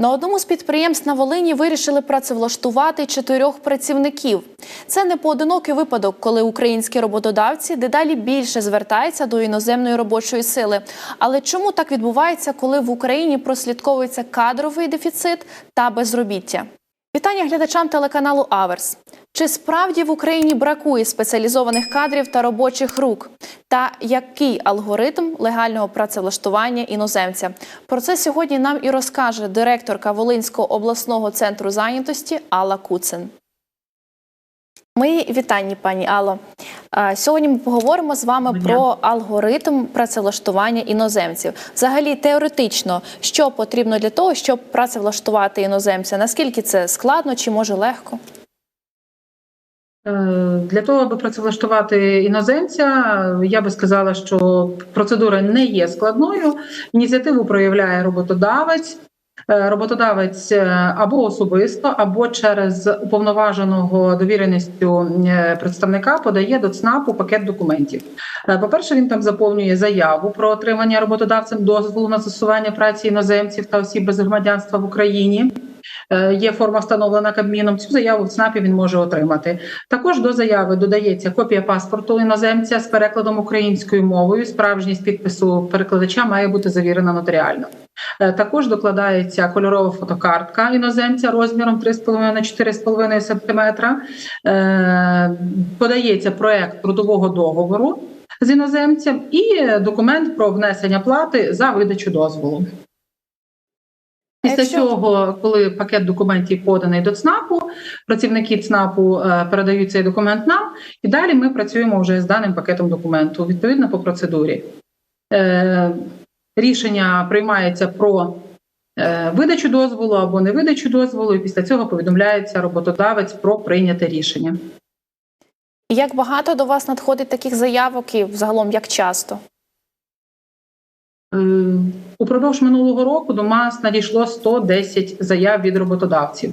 На одному з підприємств на Волині вирішили працевлаштувати чотирьох працівників. Це не поодинокий випадок, коли українські роботодавці дедалі більше звертаються до іноземної робочої сили. Але чому так відбувається, коли в Україні прослідковується кадровий дефіцит та безробіття? Вітання глядачам телеканалу Аверс. Чи справді в Україні бракує спеціалізованих кадрів та робочих рук? Та який алгоритм легального працевлаштування іноземця? Про це сьогодні нам і розкаже директорка Волинського обласного центру зайнятості Алла Куцин. Мої вітання, пані Алло. Сьогодні ми поговоримо з вами Доброго про алгоритм працевлаштування іноземців. Взагалі, теоретично, що потрібно для того, щоб працевлаштувати іноземця? Наскільки це складно чи може легко? Е, Для того, аби працевлаштувати іноземця, я би сказала, що процедура не є складною. Ініціативу проявляє роботодавець. Е, Роботодавець е, або особисто, або через уповноваженого довіреністю е, представника подає до ЦНАПу пакет документів. Е, По-перше, він там заповнює заяву про отримання роботодавцем дозволу на застосування праці іноземців та осіб без громадянства в Україні. Е, Є форма встановлена Кабміном. Цю заяву в ЦНАПі він може отримати. Також до заяви додається копія паспорту іноземця з перекладом українською мовою. Справжність підпису перекладача має бути завірена нотаріально. Е, Також докладається кольорова фотокартка іноземця розміром 3,5 на 4,5 см. Е, Подається проект трудового договору з іноземцем і документ про внесення плати за видачу дозволу. Після Якщо- цього, коли пакет документів поданий до ЦНАПу, працівники ЦНАПу е, передають цей документ нам, і далі ми працюємо вже з даним пакетом документу відповідно по процедурі. Е, Рішення приймається про е, видачу дозволу або не видачу дозволу, і після цього повідомляється роботодавець про прийняте рішення. Як багато до вас надходить таких заявок і загалом як часто? Е, Упродовж минулого року до нас надійшло 110 заяв від роботодавців.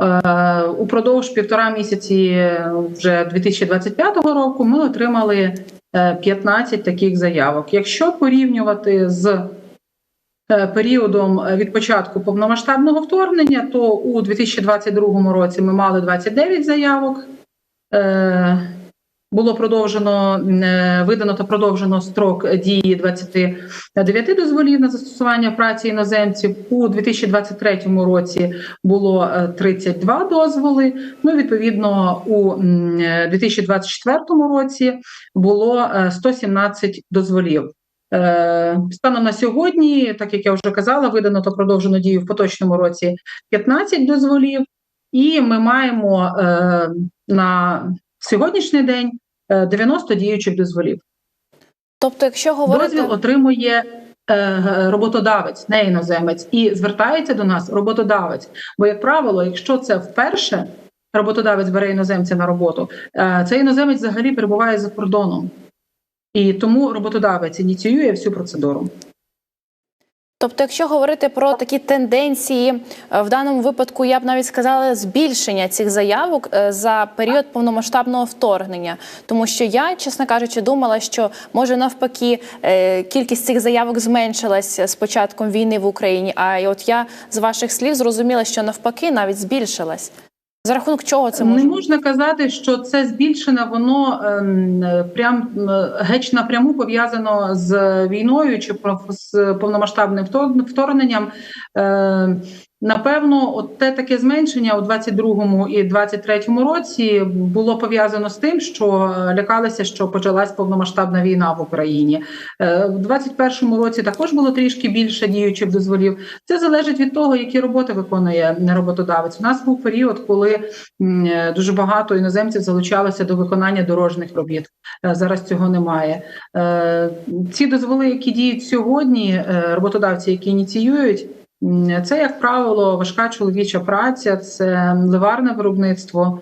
Е, Упродовж півтора місяці е, вже 2025 року ми отримали е, 15 таких заявок. Якщо порівнювати з е, періодом е, від початку повномасштабного вторгнення, то у 2022 році ми мали 29 заявок. Е, було продовжено е, видано та продовжено строк дії 29 дозволів на застосування праці іноземців. У 2023 році було е, 32 дозволи. Ну, відповідно, у е, 2024 році було е, 117 дозволів. Е, Станом на сьогодні, так як я вже казала, видано та продовжено дію в поточному році 15 дозволів, і ми маємо е, на сьогоднішній день е, 90 діючих дозволів. Тобто, якщо говорити Дозвіл отримує е, роботодавець, не іноземець, і звертається до нас роботодавець. Бо, як правило, якщо це вперше роботодавець бере іноземця на роботу, е, цей іноземець взагалі перебуває за кордоном. І тому роботодавець ініціює всю процедуру. Тобто, якщо говорити про такі тенденції, е, в даному випадку я б навіть сказала збільшення цих заявок е, за період повномасштабного вторгнення, тому що я, чесно кажучи, думала, що може навпаки е, кількість цих заявок зменшилась з початком війни в Україні. А от я з ваших слів зрозуміла, що навпаки навіть збільшилась. За рахунок чого це може Не можна казати, що це збільшене, воно ем, прям геть напряму пов'язано з війною чи з повномасштабним втор- вторгненням. Е, Напевно, от те таке зменшення у 22-му і 23-му році було пов'язано з тим, що е, лякалися, що почалась повномасштабна війна в Україні. Е, В 21-му році також було трішки більше діючих дозволів. Це залежить від того, які роботи виконує роботодавець. У нас був період, коли е, дуже багато іноземців залучалося до виконання дорожніх робіт. Е, Зараз цього немає. Е, Ці дозволи, які діють сьогодні, е, роботодавці, які ініціюють. Це, як правило, важка чоловіча праця, це ливарне виробництво.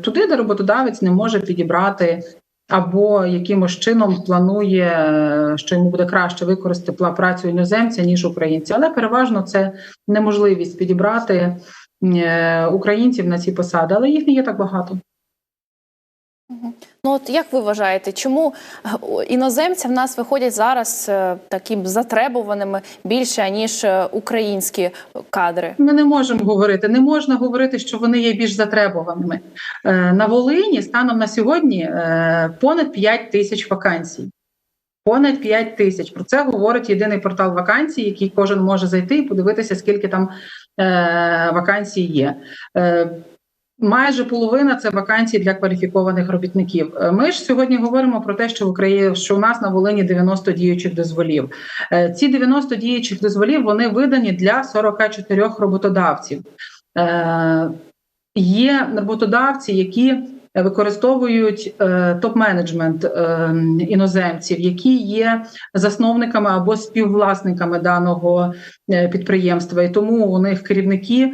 Туди, де роботодавець не може підібрати або якимось чином планує, е, що йому буде краще використати працю іноземця ніж українця, але переважно це неможливість підібрати е, українців на ці посади, але їх не є так багато. Ну от як ви вважаєте, чому е, іноземці в нас виходять зараз е, таким затребуваними більше ніж українські кадри? Ми не можемо говорити, не можна говорити, що вони є більш затребуваними. Е, На Волині станом на сьогодні е, понад 5 тисяч вакансій. Понад 5 тисяч. Про це говорить єдиний портал вакансій, який кожен може зайти і подивитися, скільки там е, вакансій є. Е, Майже половина це вакансії для кваліфікованих робітників. Е, Ми ж сьогодні говоримо про те, що в Україні що у нас на Волині 90 діючих дозволів. Е, Ці 90 діючих дозволів вони видані для 44 роботодавців. Е, Є роботодавці, які використовують топ-менеджмент іноземців, які є засновниками або співвласниками даного підприємства, і тому у них керівники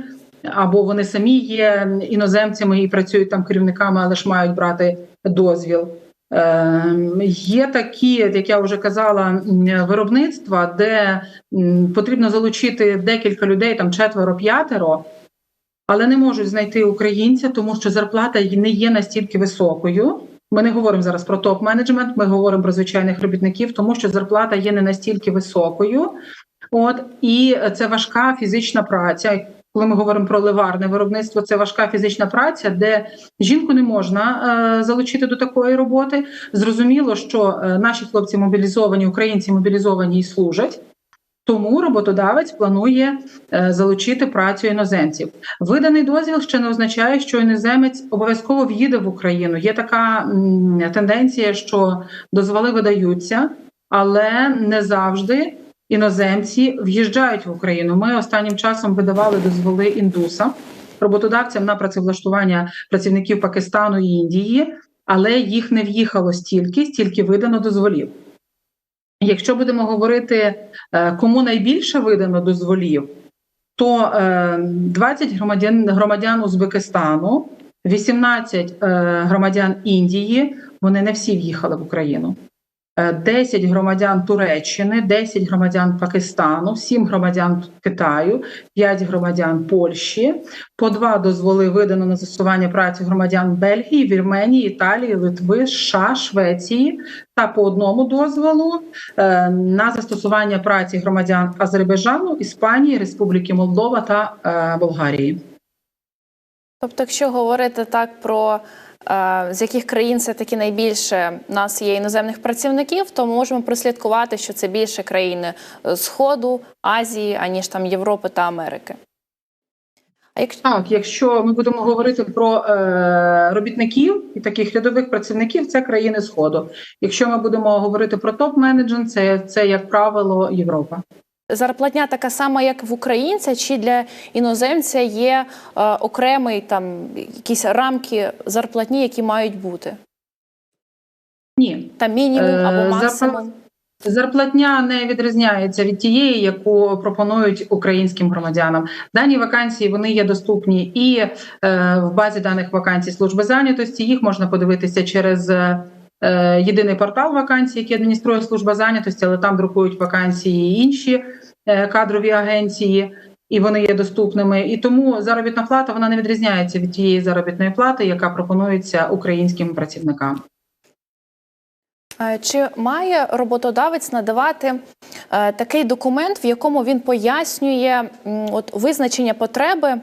або вони самі є іноземцями і працюють там керівниками, але ж мають брати дозвіл. Е, Є такі, як я вже казала, виробництва, де потрібно залучити декілька людей, там четверо-п'ятеро, але не можуть знайти українця, тому що зарплата не є настільки високою. Ми не говоримо зараз про топ-менеджмент, ми говоримо про звичайних робітників, тому що зарплата є не настільки високою. От і це важка фізична праця. Коли ми говоримо про ливарне виробництво, це важка фізична праця, де жінку не можна е, залучити до такої роботи. Зрозуміло, що е, наші хлопці мобілізовані, українці мобілізовані і служать. Тому роботодавець планує е, залучити працю іноземців. Виданий дозвіл ще не означає, що іноземець обов'язково в'їде в Україну. Є така тенденція, що дозволи видаються, але не завжди іноземці в'їжджають в Україну. Ми останнім часом видавали дозволи індуса роботодавцям на працевлаштування працівників Пакистану і Індії, але їх не в'їхало стільки, стільки видано дозволів. Якщо будемо говорити, е, кому найбільше видано дозволів, то е, 20 громадян громадян Узбекистану, 18 е, громадян Індії, вони не всі в'їхали в Україну. Е, 10 громадян Туреччини, 10 громадян Пакистану, 7 громадян Китаю, 5 громадян Польщі, по два дозволи видано на застосування праці громадян Бельгії, Вірменії, Італії, Литви, США, Швеції та по одному дозволу е, на застосування праці громадян Азербайджану, Іспанії, Республіки Молдова та е, Болгарії. Тобто, якщо говорити так про е, з яких країн все таки найбільше нас є іноземних працівників, то ми можемо прослідкувати, що це більше країни е, Сходу, Азії, аніж там Європи та Америки. А якщо Так, якщо ми будемо говорити про е, робітників і таких рядових працівників, це країни Сходу. Якщо ми будемо говорити про топ-менеджмент, це, це як правило Європа. Зарплатня така сама, як в українця, чи для іноземця є е, окремий там якісь рамки зарплатні, які мають бути? Ні, Там мінімум Е, або максимум? Зарплатня не відрізняється від тієї, яку пропонують українським громадянам. Дані вакансії вони є доступні і е, в базі даних вакансій служби зайнятості. Їх можна подивитися через е, єдиний портал вакансій, який адмініструє служба зайнятості, але там друкують вакансії інші е, кадрові агенції. І вони є доступними, і тому заробітна плата вона не відрізняється від тієї заробітної плати, яка пропонується українським працівникам. Е, Чи має роботодавець надавати е, такий документ, в якому він пояснює от, визначення потреби е,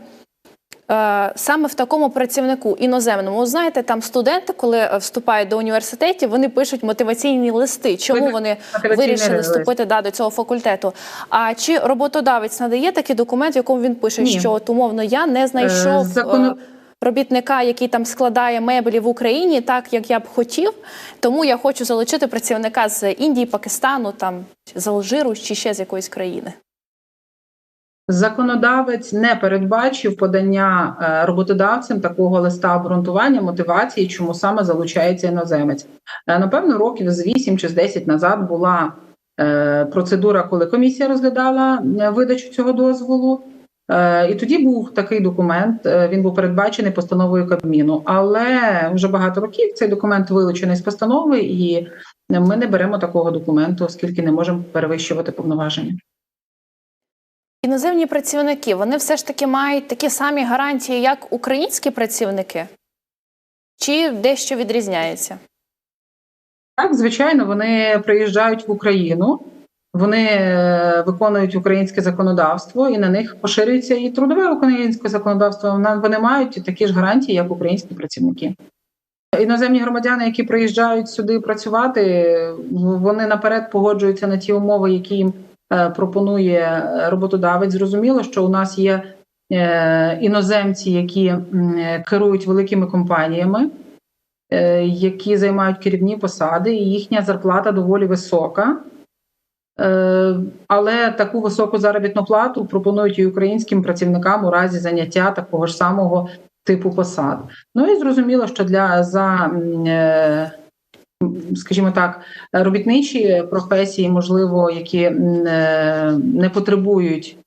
саме в такому працівнику іноземному? Знаєте, там студенти, коли е, вступають до університетів, вони пишуть мотиваційні листи. Чому вони вирішили вступити да, до цього факультету? А чи роботодавець надає такий документ, в якому він пише, Ні. що от, умовно я не знайшов Е, е, робітника, який там складає меблі в Україні, так як я б хотів. Тому я хочу залучити працівника з Індії, Пакистану, там з Алжиру чи ще з якоїсь країни. Законодавець не передбачив подання е, роботодавцям такого листа обґрунтування мотивації, чому саме залучається іноземець. Е, Напевно, років з 8 чи з 10 назад була е, процедура, коли комісія розглядала видачу цього дозволу. І тоді був такий документ. Він був передбачений постановою Кабміну, але вже багато років цей документ вилучений з постанови, і ми не беремо такого документу, оскільки не можемо перевищувати повноваження. Іноземні працівники вони все ж таки мають такі самі гарантії, як українські працівники, чи дещо відрізняється? Так, звичайно, вони приїжджають в Україну, вони е, виконують українське законодавство, і на них поширюється і трудове українське законодавство. Вони мають такі ж гарантії, як українські працівники. Іноземні громадяни, які приїжджають сюди працювати, вони наперед погоджуються на ті умови, які їм пропонує е, роботодавець. Зрозуміло, що у нас є е, іноземці, які е, керують великими компаніями, е, які займають керівні посади, і їхня зарплата доволі висока. Е, Але таку високу заробітну плату пропонують і українським працівникам у разі заняття такого ж самого типу посад. Ну і зрозуміло, що для за, е, скажімо так, робітничі професії, можливо, які е, не потребують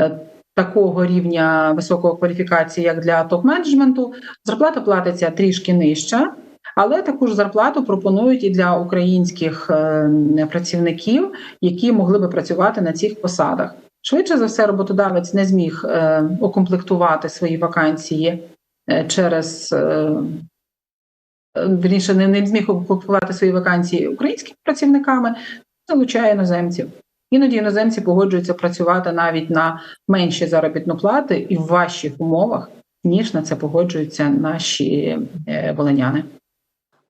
е, такого рівня високої кваліфікації, як для топ-менеджменту, зарплата платиться трішки нижча. Але таку ж зарплату пропонують і для українських е, працівників, які могли би працювати на цих посадах. Швидше за все, роботодавець не зміг укомплектувати свої вакансії через е, е, не, не зміг окупувати свої вакансії українськими працівниками, залучає іноземців. Іноді іноземці погоджуються працювати навіть на менші заробітну плати і в важчих умовах, ніж на це погоджуються наші е, волиняни.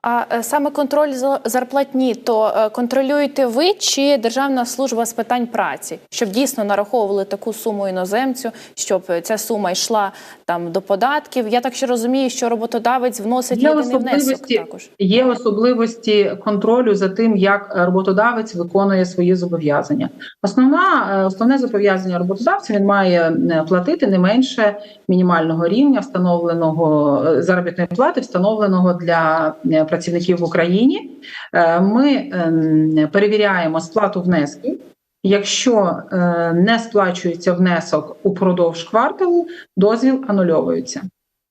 А е, саме контроль за- зарплатні, то е, контролюєте ви чи Державна служба з питань праці, щоб дійсно нараховували таку суму іноземцю, щоб ця сума йшла там до податків? Я так ще розумію, що роботодавець вносить Є єдиний внесок також. є особливості контролю за тим, як роботодавець виконує свої зобов'язання. Основна е, основне зобов'язання роботодавця він має платити не менше мінімального рівня встановленого заробітної плати, встановленого для працівників в Україні. Е, Ми ем, перевіряємо сплату внесків. Якщо е, не сплачується внесок упродовж кварталу, дозвіл анульовується.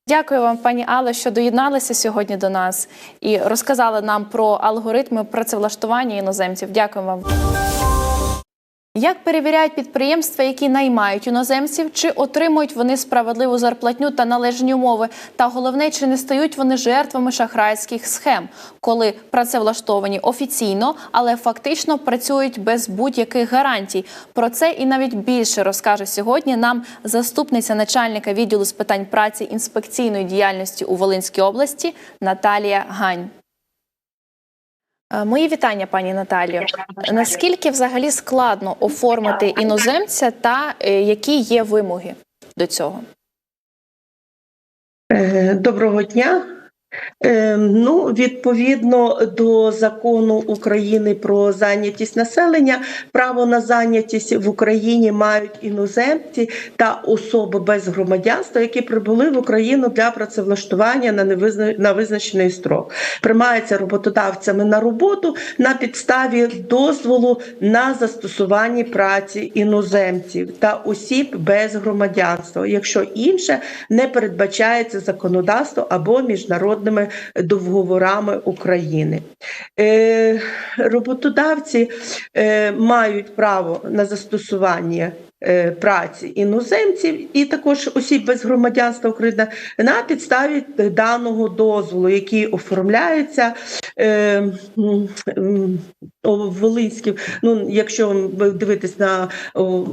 Дякую вам, пані Але, що доєдналися сьогодні до нас і розказали нам про алгоритми працевлаштування іноземців. Дякую вам. Як перевіряють підприємства, які наймають іноземців, чи отримують вони справедливу зарплатню та належні умови? Та головне, чи не стають вони жертвами шахрайських схем, коли працевлаштовані офіційно, але фактично працюють без будь-яких гарантій. Про це і навіть більше розкаже сьогодні нам заступниця начальника відділу з питань праці інспекційної діяльності у Волинській області Наталія Гань. Е, Мої вітання, пані Наталію. Наскільки взагалі складно оформити іноземця та е, які є вимоги до цього? Е, Доброго дня. Е, Ну, відповідно до закону України про зайнятість населення, право на зайнятість в Україні мають іноземці та особи без громадянства, які прибули в Україну для працевлаштування на невизна... на визначений строк. Приймаються роботодавцями на роботу на підставі дозволу на застосування праці іноземців та осіб без громадянства, якщо інше не передбачається законодавство або міжнародними договорами України. Е, роботодавці е, мають право на застосування. Е, Праці іноземців і також осіб без громадянства України на підставі даного дозволу, який оформляється е, Волинським. Ну, якщо ви дивитесь на,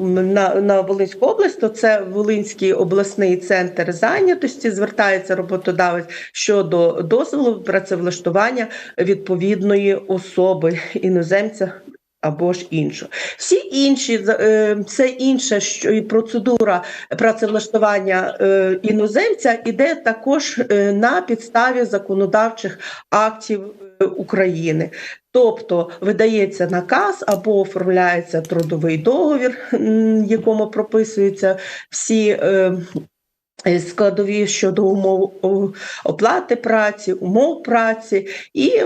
на, на Волинську область, то це Волинський обласний центр зайнятості. Звертається роботодавець щодо дозволу працевлаштування відповідної особи іноземця. Або ж іншого. Всі інші е, все інше, що і процедура працевлаштування е, іноземця іде також е, на підставі законодавчих актів України. Тобто видається наказ або оформляється трудовий договір, в якому прописуються всі. Складові щодо умов оплати праці, умов праці, і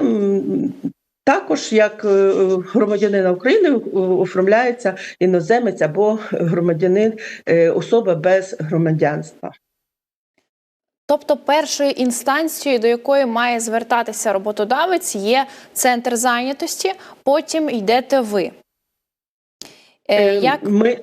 також як е, громадянина України е, оформляється іноземець або громадянин е, особа без громадянства. Тобто, першою інстанцією, до якої має звертатися роботодавець, є центр зайнятості, потім йдете ви. Як Ми,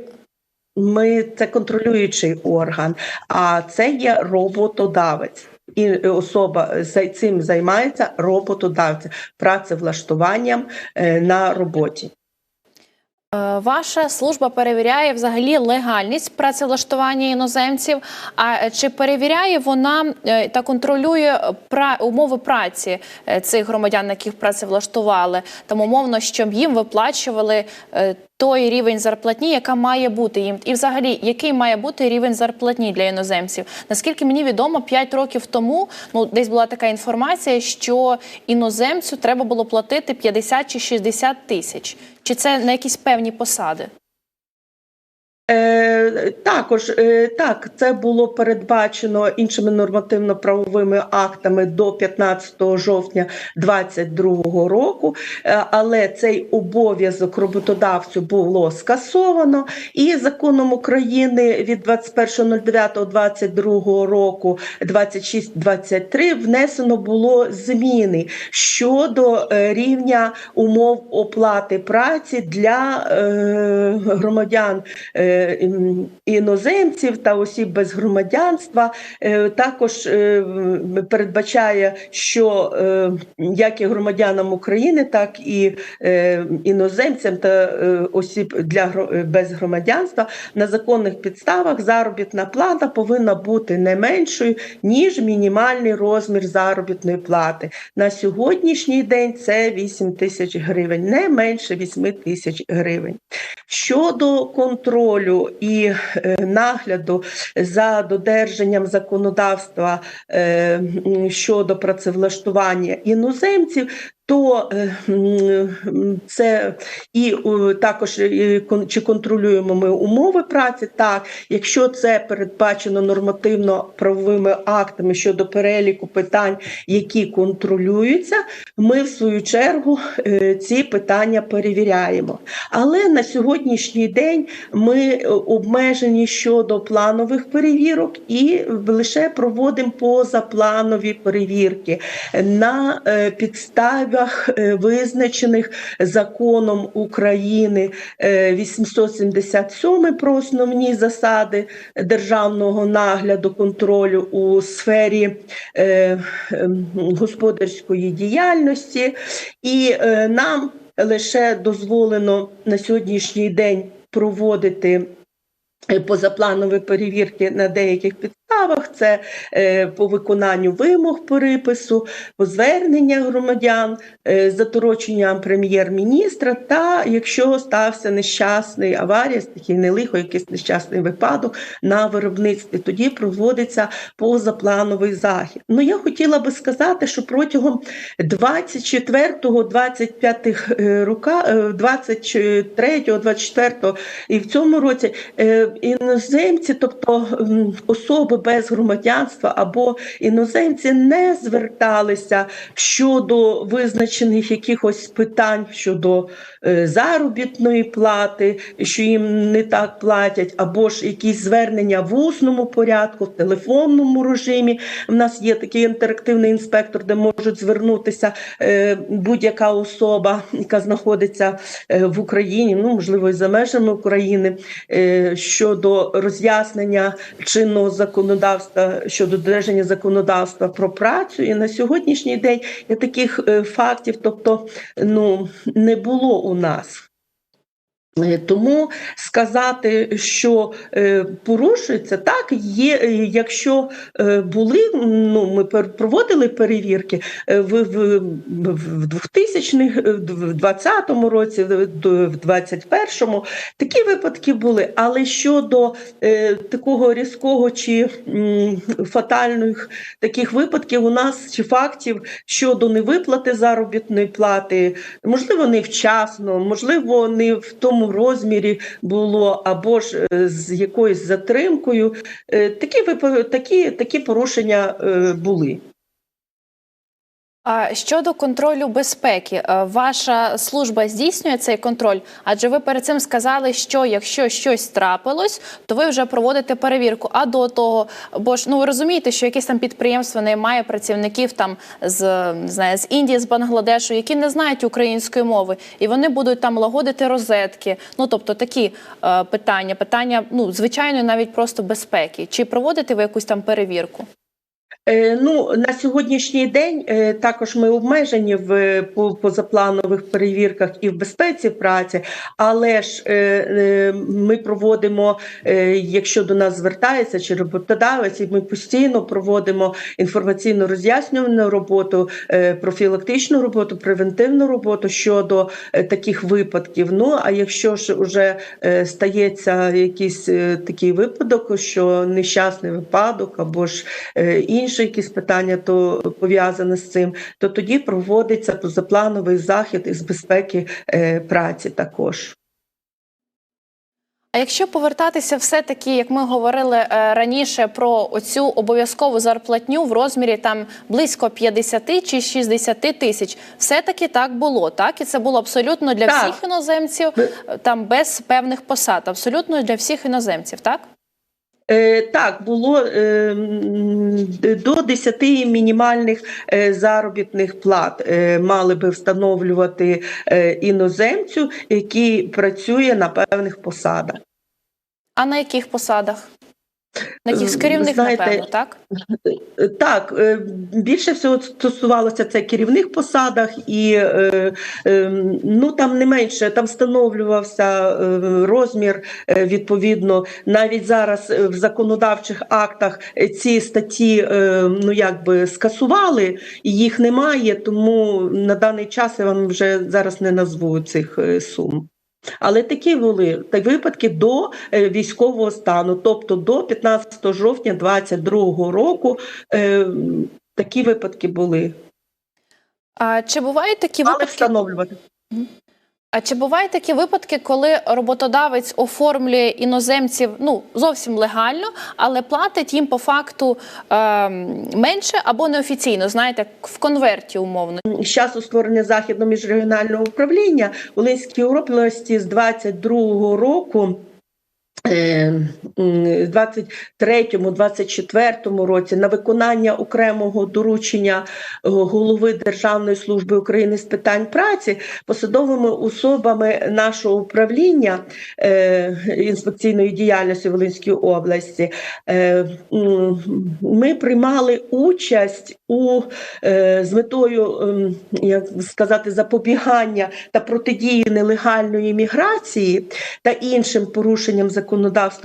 ми це контролюючий орган, а це є роботодавець. І особа за цим займається роботодавця працевлаштуванням е, на роботі. Е, Ваша служба перевіряє взагалі легальність працевлаштування іноземців. А е, чи перевіряє вона е, та контролює пра- умови праці е, цих громадян, яких працевлаштували? Там умовно, щоб їм виплачували е, той рівень зарплатні, яка має бути їм, і взагалі який має бути рівень зарплатні для іноземців? Наскільки мені відомо, 5 років тому ну десь була така інформація, що іноземцю треба було платити 50 чи 60 тисяч. Чи це на якісь певні посади? Е, також е, так, це було передбачено іншими нормативно-правовими актами до 15 жовтня 2022 року, е, але цей обов'язок роботодавцю було скасовано, і законом України від 21.09.22 року 2623 внесено було зміни щодо е, рівня умов оплати праці для е, громадян. е, іноземців та осіб без громадянства. Е, Також е, передбачає, що е, як і громадянам України, так і е, іноземцям та е, осіб для е, без громадянства на законних підставах заробітна плата повинна бути не меншою ніж мінімальний розмір заробітної плати. На сьогоднішній день це 8 тисяч гривень, не менше 8 тисяч гривень. Щодо контролю і е, нагляду за додержанням законодавства е, щодо працевлаштування іноземців, то е, це і також е, чи контролюємо ми умови праці, так якщо це передбачено нормативно-правовими актами щодо переліку питань, які контролюються, ми в свою чергу е, ці питання перевіряємо. Але на сьогоднішній день ми обмежені щодо планових перевірок і лише проводимо позапланові перевірки на е, підставах е, визначених законом України е, 877 про основні засади державного нагляду контролю у сфері е, ем, господарської діяльності, і е, нам лише дозволено на сьогоднішній день проводити е, позапланові перевірки на деяких підставах. Це е, по виконанню вимог перепису, по звернення громадян, е, за дорученням прем'єр-міністра, та якщо стався нещасний аварія, стихійне лихо, якийсь нещасний випадок на виробництві, тоді проводиться позаплановий захід. Ну я хотіла би сказати, що протягом 24-25 е, рока, е, 23-го, 24-го і в цьому році е, іноземці, тобто особи без громадянства або іноземці не зверталися щодо визначених якихось питань щодо е, заробітної плати, що їм не так платять, або ж якісь звернення в усному порядку, в телефонному режимі. У нас є такий інтерактивний інспектор, де можуть звернутися е, будь-яка особа, яка знаходиться е, в Україні, ну можливо, і за межами України, щодо роз'яснення чинного законодавства щодо додержання законодавства про працю. І на сьогоднішній день я таких е, фактів, тобто ну не було у нас. Е, Тому сказати, що е, порушується, так є. е, Якщо були, ну ми проводили перевірки в, в, в 2000-х, е, в 20-му році, в в 21-му, такі випадки були. Але щодо е, такого різкого чи м, фатальних таких випадків, у нас чи фактів щодо невиплати заробітної плати, можливо, невчасно, можливо, не в тому розмірі було, або ж е, з якоюсь затримкою. Е, Такі такі, такі порушення е, були. А щодо контролю безпеки, е, ваша служба здійснює цей контроль? Адже ви перед цим сказали, що якщо щось трапилось, то ви вже проводите перевірку. А до того, бо ж ну ви розумієте, що якесь там підприємство не має працівників там з не знаю, з Індії, з Бангладешу, які не знають української мови, і вони будуть там лагодити розетки. Ну тобто такі е, питання, питання, ну звичайно, навіть просто безпеки. Чи проводите ви якусь там перевірку? Е, Ну, на сьогоднішній день е, також ми обмежені в позапланових перевірках і в безпеці праці, але ж е, ми проводимо, якщо до нас звертається чи роботодавець, ми постійно проводимо інформаційно роз'яснювальну роботу, профілактичну роботу, превентивну роботу щодо таких випадків. Ну а якщо ж вже стається якийсь такий випадок, що нещасний випадок або ж е, інші якісь питання, то пов'язане з цим, то тоді проводиться позаплановий захід із безпеки е, праці також. А якщо повертатися все-таки, як ми говорили е, раніше, про оцю обов'язкову зарплатню в розмірі там близько 50 чи 60 тисяч, все-таки так було, так? І це було абсолютно для Так. всіх іноземців, там без певних посад, абсолютно для всіх іноземців, так? Е, так, було е, до 10 мінімальних е, заробітних плат е, мали би встановлювати іноземцю, який працює на певних посадах. А на яких посадах? На з Е, керівних, знаєте, напевно, так? Е, Так, е, більше всього стосувалося це керівних посадах, і ну там не менше там встановлювався розмір. Відповідно, навіть зараз в законодавчих актах ці статті ну якби скасували, і їх немає. Тому на даний час я вам вже зараз не назву цих сум. Але такі були та випадки до е, військового стану, тобто до 15 жовтня 2022 року е, такі випадки були. А чи бувають такі випадки? встановлювати. А чи бувають такі випадки, коли роботодавець оформлює іноземців ну зовсім легально, але платить їм по факту е, менше або неофіційно, знаєте, в конверті умовно? З часу створення західного міжрегіонального управління у Линській області з 22 року. Е, 23-24 році на виконання окремого доручення е, голови Державної служби України з питань праці посадовими особами нашого управління е, інспекційної діяльності Волинської області. Е, ми приймали участь у е, з метою, ем, як сказати, запобігання та протидії нелегальної міграції та іншим порушенням законодавства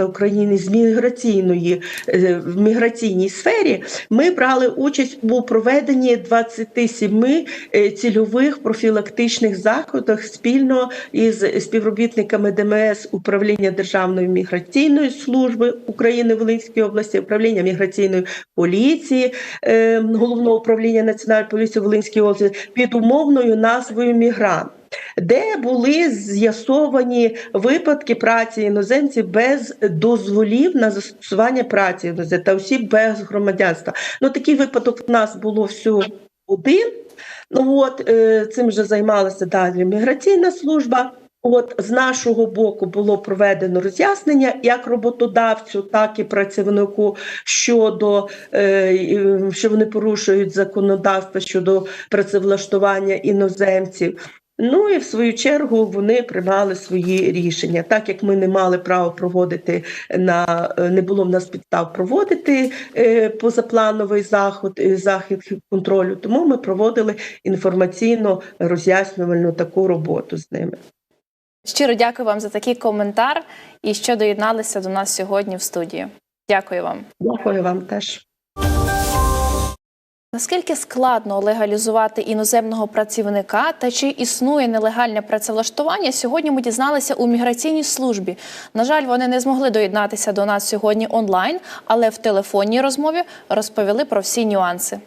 України з міграційної е, в міграційній сфері. Ми брали участь у проведенні 27 е, цільових профілактичних заходах спільно із співробітниками ДМС управління Державної міграційної служби України в Волинській області, управління міграційної поліції, е, головного управління Національної поліції в Волинській області під умовною назвою Мігрант. Де були з'ясовані випадки праці іноземців без дозволів на застосування праці іноземців та осіб без громадянства? Ну такий випадок в нас було всього один. Ну от е, цим вже займалася далі міграційна служба. От з нашого боку було проведено роз'яснення як роботодавцю, так і працівнику щодо е, що вони порушують законодавство щодо працевлаштування іноземців. Ну і в свою чергу вони приймали свої рішення. Так як ми не мали права проводити на не було в нас підстав проводити е, позаплановий заход, е, захід контролю, тому ми проводили інформаційно роз'яснювальну таку роботу з ними. Щиро дякую вам за такий коментар і що доєдналися до нас сьогодні в студії. Дякую вам. Дякую вам теж. Наскільки складно легалізувати іноземного працівника та чи існує нелегальне працевлаштування? Сьогодні ми дізналися у міграційній службі. На жаль, вони не змогли доєднатися до нас сьогодні онлайн, але в телефонній розмові розповіли про всі нюанси.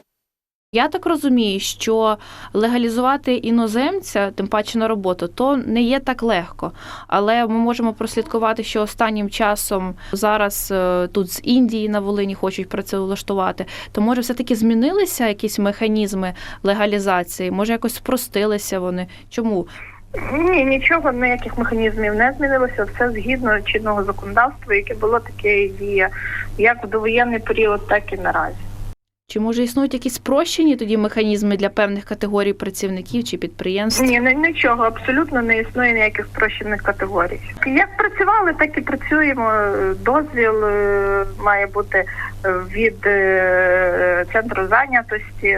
Я так розумію, що легалізувати іноземця, тим паче на роботу, то не є так легко. Але ми можемо прослідкувати, що останнім часом зараз е, тут з Індії на Волині хочуть працевлаштувати. То може, все таки змінилися якісь механізми легалізації? Може, якось спростилися вони? Чому? Ні, нічого, ніяких механізмів не змінилося. Все згідно чинного законодавства, яке було таке і діє як в довоєнний період, так і наразі. Чи може існують якісь спрощені тоді механізми для певних категорій працівників чи підприємств? Ні, ні- нічого абсолютно не існує ніяких спрощених категорій. Як працювали, так і працюємо. Дозвіл е, має бути е, від е, центру зайнятості.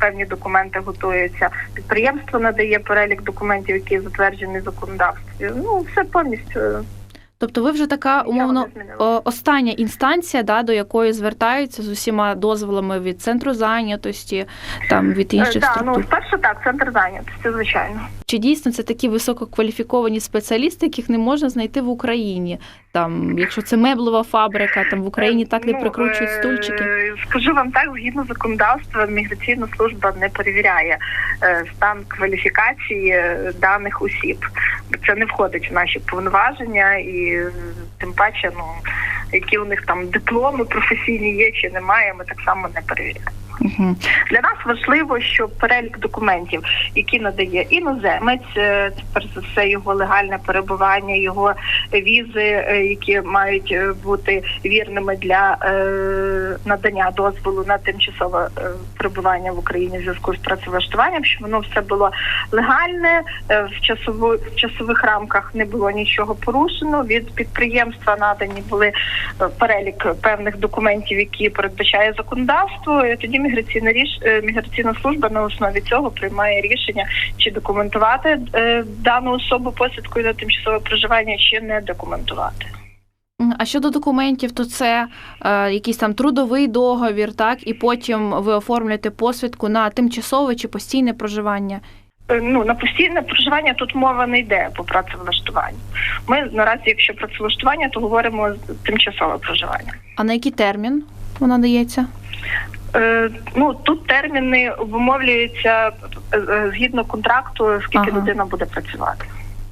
Певні документи готуються. Підприємство надає перелік документів, які затверджені в законодавстві. Ну все повністю. Тобто ви вже така умовно остання інстанція, да, до якої звертаються з усіма дозволами від центру зайнятості, там від інших Так, ну спершу так, центр зайнятості, звичайно. Чи дійсно це такі висококваліфіковані спеціалісти, яких не можна знайти в Україні? Там, якщо це меблова фабрика, там в Україні так не Ну, прикручують е, стульчики. Скажу вам так, згідно законодавства, міграційна служба не перевіряє е, стан кваліфікації е, даних осіб. Це не входить в наші повноваження, і тим паче, ну які у них там дипломи професійні є чи немає, ми так само не перевіряємо. Для нас важливо, що перелік документів, які надає іноземець, це перш за все його легальне перебування, його візи, е, які мають е, бути вірними для е, надання дозволу на тимчасове перебування в Україні в зв'язку з працевлаштуванням, щоб воно все було легальне в часово в часових рамках не було нічого порушено. Від підприємства надані були перелік певних документів, які передбачає законодавство. І тоді міграційна ріш е, міграційна служба на основі цього приймає рішення, чи документувати е, дану особу посвідкою на тимчасове проживання, чи не документувати. А щодо документів, то це е, якийсь там трудовий договір, так, і потім ви оформлюєте посвідку на тимчасове чи постійне проживання. Е, Ну на постійне проживання тут мова не йде по працевлаштуванню. Ми наразі, якщо працевлаштування, то говоримо тимчасове проживання. А на який термін вона дається? Е, ну тут терміни обумовлюються е, е, згідно контракту, скільки Ага. людина буде працювати.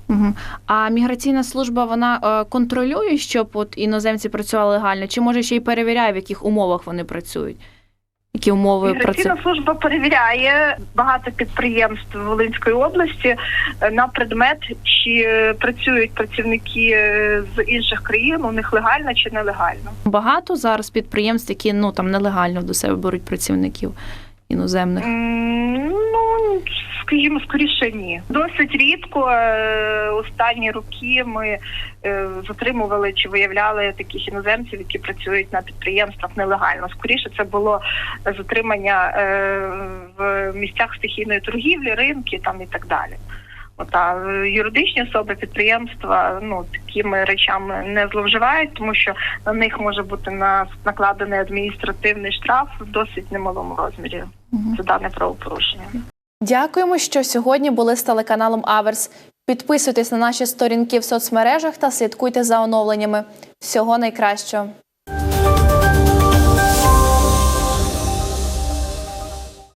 Угу. А міграційна служба вона контролює, щоб от іноземці працювали легально, чи може ще й перевіряє, в яких умовах вони працюють? Які умови Міграційна це... служба перевіряє багато підприємств Волинської області е, на предмет, чи працюють працівники е, з інших країн, у них легально чи нелегально. Багато зараз підприємств, які ну там нелегально до себе беруть працівників іноземних. М, Ну, скажімо, скоріше ні. Досить рідко е, останні роки ми е, затримували чи виявляли таких іноземців, які працюють на підприємствах нелегально. Скоріше це було затримання е, в місцях стихійної торгівлі, ринки там і так далі. От, а е, юридичні особи підприємства ну такими речами не зловживають, тому що на них може бути накладений адміністративний штраф в досить немалому розмірі Мгм. за дане правопорушення. Дякуємо, що сьогодні були з телеканалом Аверс. Підписуйтесь на наші сторінки в соцмережах та слідкуйте за оновленнями. Всього найкращого.